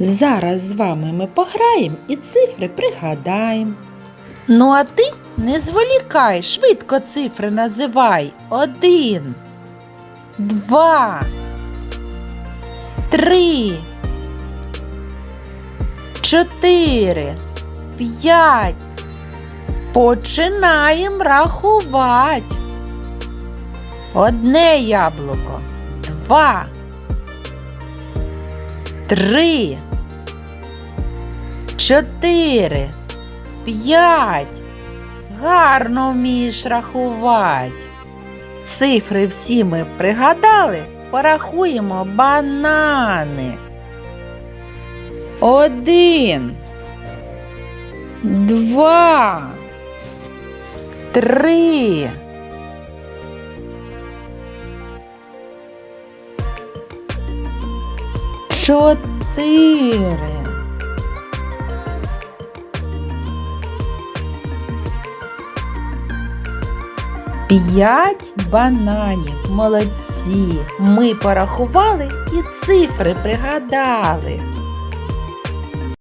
Зараз з вами ми пограємо і цифри пригадаємо. Ну, а ти не зволікай, швидко цифри називай. Один, два, три, чотири, п'ять. Починаємо рахувати. Одне яблуко, два, три, чотири, п'ять. Гарно вмієш рахувати. Цифри всі ми пригадали, порахуємо банани. Один, два, три. Чотири. П'ять бананів. Молодці. Ми порахували і цифри пригадали.